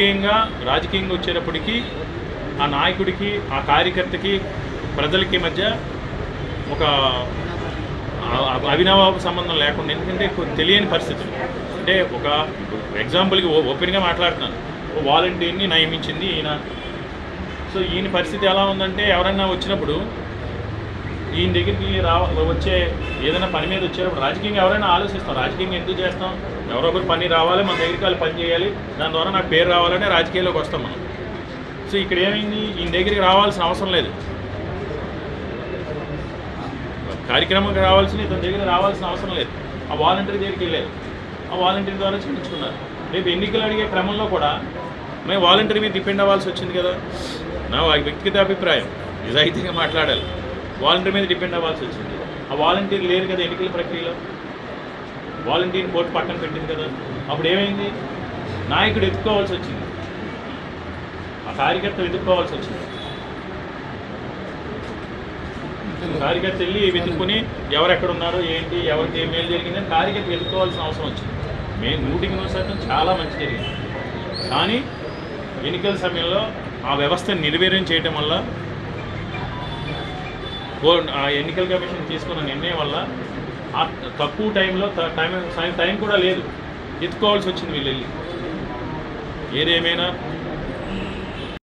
రాజకీయంగా రాజకీయంగా వచ్చేటప్పటికీ ఆ నాయకుడికి ఆ కార్యకర్తకి ప్రజలకి మధ్య ఒక ఆ- అవినాభావ సంబంధం లేకుండా ఎందుకంటే తెలియని పరిస్థితులు. అంటే ఒక ఎగ్జాంపుల్కి ఓపెన్గా మాట్లాడుతున్నాను. ఓ వాలంటీర్ని నియమించింది ఈయన. సో ఈయన పరిస్థితి ఎలా ఉందంటే ఎవరైనా వచ్చినప్పుడు ఈయన దగ్గరికి రావ వచ్చే ఏదైనా పని మీద వచ్చేటప్పుడు రాజకీయంగా ఎవరైనా ఆలోచిస్తాం. రాజకీయంగా ఎందుకు చేస్తాం? ఎవరో ఒకరు పని రావాలి మన దగ్గరికి వాళ్ళు పని చేయాలి. దాని ద్వారా నాకు పేరు రావాలనే రాజకీయాల్లోకి వస్తాం మనం. సో ఇక్కడ ఏమైంది? ఈయన దగ్గరికి రావాల్సిన అవసరం లేదు. కార్యక్రమంకి రావాల్సిన ఇతని దగ్గర రావాల్సిన అవసరం లేదు. ఆ వాలంటీర్ దగ్గరికి వెళ్ళారు. ఆ వాలంటీర్ ద్వారా చేయించుకున్నారు రేపు ఎన్నికలు అడిగే క్రమంలో కూడా మేము వాలంటీర్ మీద డిపెండ్ అవ్వాల్సి వచ్చింది కదా. నా వ్యక్తిగత అభిప్రాయం. నిజాయితీగా మాట్లాడాలి. వాలంటీర్ మీద డిపెండ్ అవ్వాల్సి వచ్చింది. ఆ వాలంటీర్ లేరు కదా ఎన్నికల ప్రక్రియలో? వాలంటీర్ కోర్టు పక్కన పెట్టింది కదా. అప్పుడు ఏమైంది? నాయకుడు ఎత్తుకోవాల్సి వచ్చింది. ఆ కార్యకర్త ఎదుర్కోవాల్సి వచ్చింది. కార్యకర్త వెళ్ళి వెతుక్కుని ఎవరు ఎక్కడ ఉన్నారు ఏంటి ఎవరికి ఏ మేలు జరిగిందని కార్యకర్త వెతుక్కోవాల్సిన అవసరం వచ్చింది. మేము నూటికి నూరు శాతం చాలా మంచి జరిగింది. కానీ ఎన్నికల సమయంలో ఆ వ్యవస్థను నిర్వీర్యం చేయటం వల్ల ఆ ఎన్నికల కమిషన్ తీసుకున్న నిర్ణయం వల్ల ఆ తక్కువ టైంలో టైం టైం కూడా లేదు. ఎత్తుకోవాల్సి వచ్చింది వీళ్ళు వెళ్ళి ఏదేమైనా